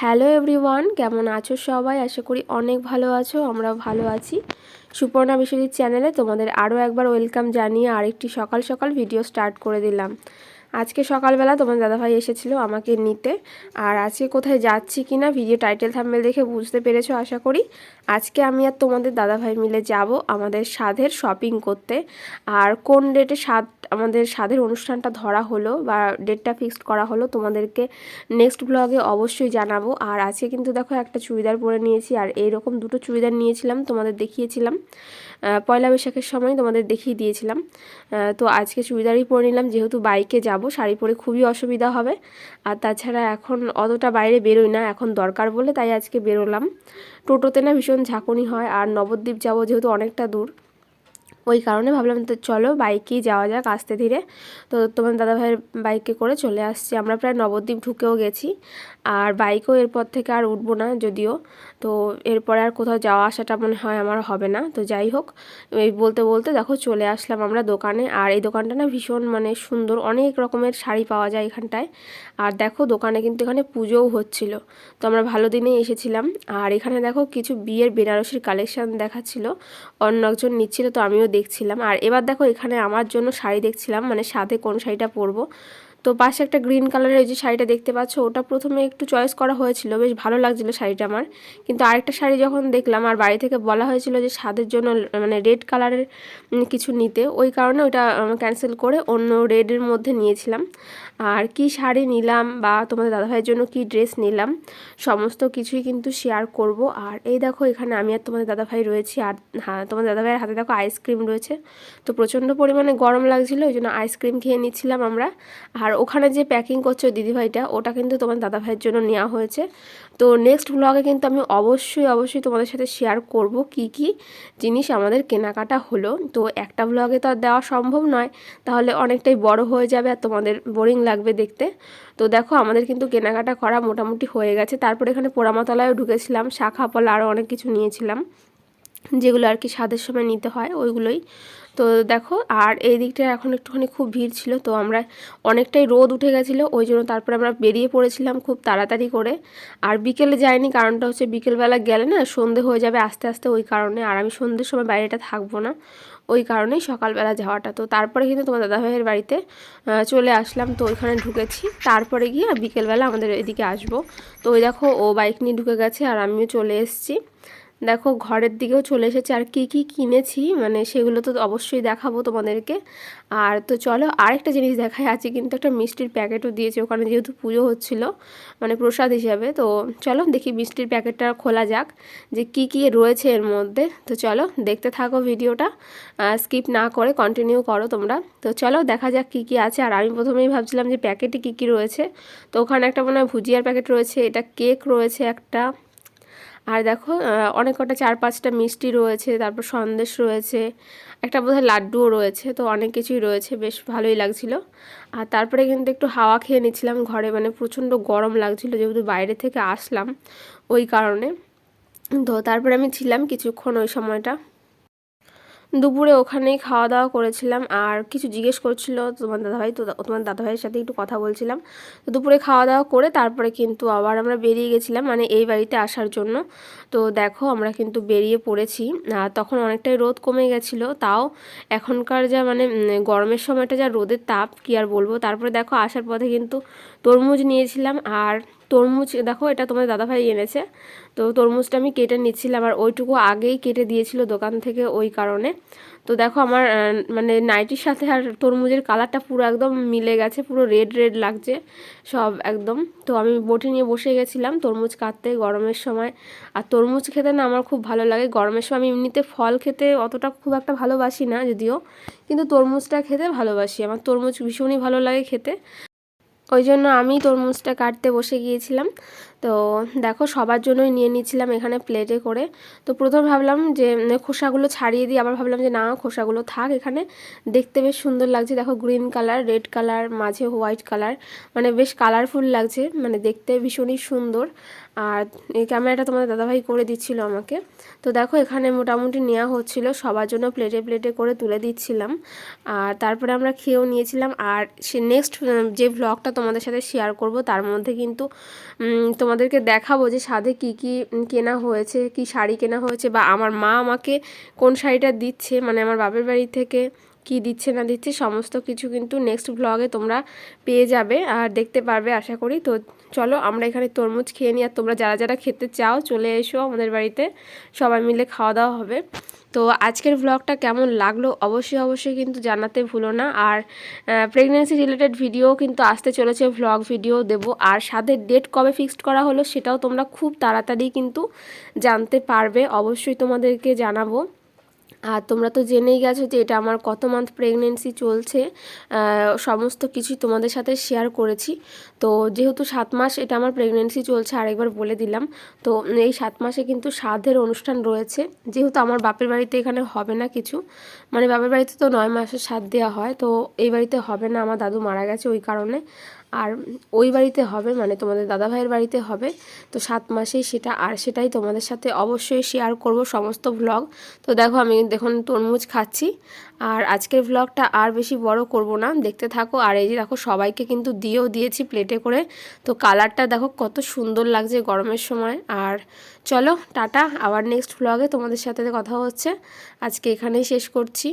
Hello everyone, কেমন আছো সবাই? আশা করি অনেক ভালো আছো আমরা ভালো আছি। সুপর্ণা বিশ্বজিৎ চ্যানেলে তোমাদের আরও একবার ওয়েলকাম জানিয়ে আরেকটি সকাল সকাল ভিডিও স্টার্ট করে দিলাম। আজকে সকালবেলা তোমার দাদাভাই এসেছিল আমাকে নিতে। আর আজকে কোথায় যাচ্ছি কি না ভিডিও টাইটেল থাম্বেল দেখে বুঝতে পেরেছ আশা করি। আজকে আমি আর তোমাদের দাদাভাই মিলে যাব আমাদের স্বাদের শপিং করতে। আর কোন ডেটে স্বাদ, আমাদের স্বাদের অনুষ্ঠানটা ধরা হলো বা ডেটটা ফিক্সড করা হলো তোমাদেরকে নেক্সট ব্লগে অবশ্যই জানাব। আর আজকে কিন্তু দেখো একটা চুড়িদার পরে নিয়েছি, আর এইরকম দুটো চুড়িদার নিয়েছিলাম, তোমাদের দেখিয়েছিলাম। পয়লা বৈশাখের সময় তোমাদের দেখিয়ে দিয়েছিলাম। তো আজকে চুড়িদারই পরে নিলাম, যেহেতু বাইকে যাব, শাড়ি পরে খুবই অসুবিধা হবে। আর তাছাড়া এখন অতটা বাইরে বেরোই না, এখন দরকার বলে তাই আজকে বেরোলাম। টোটোতে না ভীষণ ঝাঁকুনি হয়, আর নবদ্বীপ যাব যেহেতু অনেকটা দূর। ওই কারণে ভাবলাম তো চলো বাইকেই যাওয়া যাক আস্তে ধীরে। তো তোমার দাদাভাইয়ের বাইকে করে চলে আসছি। আমরা প্রায় নবদ্বীপ ঢুকেও গেছি। আর বাইকও এরপর থেকে আর উঠবো না যদিও। তো এরপরে আর কোথাও যাওয়া আসাটা মনে হয় আমার হবে না। তো যাই হোক, এই বলতে বলতে দেখো চলে আসলাম আমরা দোকানে। আর এই দোকানটা না ভীষণ মানে সুন্দর, অনেক রকমের শাড়ি পাওয়া যায় এখানটায়। আর দেখো দোকানে কিন্তু এখানে পুজোও হচ্ছিল। তো আমরা ভালো দিনেই এসেছিলাম। আর এখানে দেখো কিছু বিয়ের বেনারসির কালেকশান দেখাচ্ছিল। অন্য একজন নিচ্ছিল, তো আমিও দেখছিলাম। আর এবার দেখো এখানে আমার জন্য শাড়ি দেখছিলাম মানে সাথে কোন শাড়িটা পরবো? তো পাশে একটা গ্রিন কালারের ওই যে শাড়িটা দেখতে পাচ্ছ, ওটা প্রথমে একটু চয়েস করা হয়েছিল, বেশ ভালো লাগছিল শাড়িটা আমার। কিন্তু আরেকটা শাড়ি যখন দেখলাম, আর বাড়ি থেকে বলা হয়েছিল যে স্বাদের জন্য মানে রেড কালারের কিছু নিতে, ওই কারণে ওটা ক্যান্সেল করে অন্য রেডের মধ্যে নিয়েছিলাম। আর কি শাড়ি নিলাম বা তোমাদের দাদাভাইয়ের জন্য কি ড্রেস নিলাম, সমস্ত কিছুই কিন্তু শেয়ার করব। আর এই দেখো, এখানে আমি আর তোমাদের দাদাভাই রয়েছি, আর হ্যাঁ তোমাদের দাদাভাইয়ের হাতে দেখো আইসক্রিম রয়েছে। তো প্রচণ্ড পরিমাণে গরম লাগছিল, ওই জন্য আইসক্রিম খেয়ে নিচ্ছিলাম আমরা। আর ওখানে যে প্যাকিং করছে দিদিভাইটা, ওটা কিন্তু তোমার দাদাভাইয়ের জন্য নেওয়া হয়েছে। তো নেক্সট ব্লগে কিন্তু আমি অবশ্যই অবশ্যই তোমাদের সাথে শেয়ার করব কি কি জিনিস আমাদের কেনাকাটা হলো। তো একটা ব্লগে তো আর দেওয়া সম্ভব নয়, তাহলে অনেকটাই বড় হয়ে যাবে আর তোমাদের বোরিং লাগবে দেখতে। তো দেখো, আমাদের কিন্তু কেনাকাটা করা মোটামুটি হয়ে গেছে। তারপর এখানে পোড়ামাতলায়ও ঢুকেছিলাম শাখা পলা আরও অনেক কিছু নিয়েছিলাম, যেগুলো আর কি স্বাদের সময় নিতে হয়, ওইগুলোই। তো দেখো, আর এই দিকটা এখন একটুখানি খুব ভিড় ছিল, তো আমরা অনেকটাই রোদ উঠে গেছিল, ওই জন্য তারপরে আমরা বেরিয়ে পড়েছিলাম খুব তাড়াতাড়ি করে। আর বিকেলে যাইনি, কারণটা হচ্ছে বিকেলবেলা গেলে না সন্ধে হয়ে যাবে আস্তে আস্তে ওই কারণে, আর আমি সন্ধ্যের সময় বাইরেটা থাকব না, ওই কারণেই সকালবেলা যাওয়াটা। তো তারপরে কিন্তু তোমার দাদাভাইয়ের বাড়িতে চলে আসলাম, তো ওইখানে ঢুকেছি, তারপরে গিয়ে বিকেলবেলা আমাদের এদিকে আসব। তো ওই দেখো, ও বাইক নিয়ে ঢুকে গেছে, আর আমিও চলে এসেছি। দেখো ঘরের দিকেও চলে এসেছে। আর কি কি কিনেছি মানে সেগুলো তো অবশ্যই দেখাবো তোমাদেরকে। আর তো চলো আরেকটা জিনিস দেখায় আছে কিন্তু একটা মিষ্টির প্যাকেটও দিয়েছে, ওখানে যেহেতু পুজো হচ্ছিল মানে প্রসাদ হিসাবে। তো চলো দেখি মিষ্টির প্যাকেটটা খোলা যাক, যে কি কি রয়েছে এর মধ্যে। তো চলো দেখতে থাকো ভিডিওটা স্কিপ না করে কন্টিনিউ করো তোমরা। তো চলো দেখা যাক কি কি আছে। আর আমি প্রথমেই ভাবছিলাম যে প্যাকেটে কি কি রয়েছে। তো ওখানে একটা মনে হয় ভুজিয়ার প্যাকেট রয়েছে, এটা কেক রয়েছে একটা। আর দেখো অনেক কটা চার পাঁচটা মিষ্টি রয়েছে, তারপর সন্দেশ রয়েছে, একটা বোধহয় লাড্ডুও রয়েছে, তো অনেক কিছুই রয়েছে, বেশ ভালোই লাগছিল। আর তারপরে কিন্তু একটু হাওয়া খেয়ে নিচ্ছিলাম ঘরে মানে প্রচণ্ড গরম লাগছিল, যেহেতু বাইরে থেকে আসলাম ওই কারণে। তো তারপরে আমি ছিলাম কিছুক্ষণ ওই সময়টা। দুপুরে ওখানেই খাওয়া দাওয়া করেছিলাম। আর কিছু জিজ্ঞেস করছিল তোমার দাদাভাই, তো তোমার দাদাভাইয়ের সাথে একটু কথা বলছিলাম। তো দুপুরে খাওয়া দাওয়া করে তারপরে কিন্তু আবার আমরা বেরিয়ে গেছিলাম মানে এই বাড়িতে আসার জন্য। তো দেখো আমরা কিন্তু বেরিয়ে পড়েছি। আর তখন অনেকটাই রোদ কমে গেছিল, তাও এখনকার যা মানে গরমের সময়টা যা রোদের তাপ, কি আর বলব? তারপরে দেখো আসার পথে কিন্তু তরমুজ নিয়েছিলাম। আর তরমুজ, দেখো এটা তোমার দাদাভাই এনেছে। তো তরমুজটা আমি কেটে নিচ্ছিলাম আর ওইটুকু আগেই কেটে দিয়েছিল দোকান থেকে ওই কারণে। তো দেখো আমার মানে নাইটির সাথে আর তরমুজের কালারটা পুরো একদম মিলে গেছে, পুরো রেড রেড লাগছে সব একদম। তো আমি বটি নিয়ে বসে গেছিলাম তরমুজ কাটতে গরমের সময়। আর তরমুজ খেতে না আমার খুব ভালো লাগে, গরমের সময় আমি এমনিতে ফল খেতে অতটা খুব একটা ভালোবাসি না যদিও, কিন্তু তরমুজটা খেতে ভালোবাসি। আমার তরমুজ ভীষণই ভালো লাগে খেতে। ওই জন্য আমি তরমুজটা কাটতে বসে গিয়েছিলাম। তো দেখো সবার জন্যই নিয়ে নিচ্ছিলাম এখানে প্লেটে করে। তো প্রথম ভাবলাম যে খোসাগুলো ছাড়িয়ে দিই, আবার ভাবলাম যে না, খোসাগুলো থাক এখানে। দেখতে বেশ সুন্দর লাগছে। দেখো গ্রিন কালার রেড কালার মাঝে হোয়াইট কালার মানে বেশ কালারফুল লাগছে। মানে দেখতে ভীষণই সুন্দর। আর এই ক্যামেরাটা তোমাদের দাদাভাই করে দিচ্ছিল আমাকে। তো দেখো, এখানে মোটামুটি নেওয়া হচ্ছিল। সবার জন্য প্লেটে প্লেটে করে তুলে দিচ্ছিলাম। আর তারপরে আমরা খেয়েও নিয়েছিলাম। আর সে নেক্সট যে ব্লগটা তোমাদের সাথে শেয়ার করব, তার মধ্যে কিন্তু তোমাদেরকে দেখাবো যে সাধে কি কি কেনা হয়েছে, কি শাড়ি কেনা হয়েছে, বা আমার মা আমাকে কোন শাড়িটা দিচ্ছে মানে আমার বাপের বাড়ি থেকে কি দিচ্ছে না দিচ্ছে সমস্ত কিছু কিন্তু নেক্সট ব্লগে তোমরা পেয়ে যাবে আর দেখতে পারবে আশা করি। তো চলো আমরা এখানে তরমুজ খেয়ে নিই আর তোমরা যারা যারা খেতে চাও চলে এসো আমাদের বাড়িতে, সবাই মিলে খাওয়া দাওয়া হবে। তো আজকের ব্লগটা কেমন লাগল অবশ্যই অবশ্যই কিন্তু জানাতে ভুলো না আর প্রেগনেন্সি রিলেটেড ভিডিও কিন্তু আসতে চলেছে ভ্লগ ভিডিও দেব। আর সাদের ডেট কবে ফিক্সড করা হলো সেটাও তোমরা খুব তাড়াতাড়ি কিন্তু জানতে পারবে, অবশ্যই তোমাদেরকে জানাব। আর তোমরা তো জেনেই গেছো যে এটা আমার কত মান্থ প্রেগনেন্সি চলছে। সমস্ত কিছু তোমাদের সাথে শেয়ার করেছি। তো যেহেতু সাত মাস এটা আমার প্রেগনেন্সি চলছে, আরেকবার বলে দিলাম। তো এই সাত মাসে কিন্তু সাধের অনুষ্ঠান রয়েছে। যেহেতু আমার বাপের বাড়িতে এখানে হবে না কিছু মানে বাপের বাড়িতে তো নয় মাসের সাত দেওয়া হয়, তো এই বাড়িতে হবে না। আমার দাদু মারা গেছে ওই কারণে। আর ওই বাড়িতে হবে মানে তোমাদের দাদা ভাইয়ের বাড়িতে হবে। তো সাত মাসেই সেটা আর সেটাই তোমাদের সাথে অবশ্যই শেয়ার করব সমস্ত ভ্লগ তো দেখো আমি দেখুন তরমুজ খাচ্ছি। আর আজকের ভ্লগটা আর বেশি বড় করব না। দেখতে থাকো। আর এই যে দেখো সবাইকে কিন্তু দিয়েও দিয়েছি প্লেটে করে। তো কালারটা দেখো কত সুন্দর লাগছে গরমের সময়। আর চলো টাটা। আবার নেক্সট ভ্লগে তোমাদের সাথে কথা হচ্ছে। আজকে এখানেই শেষ করছি।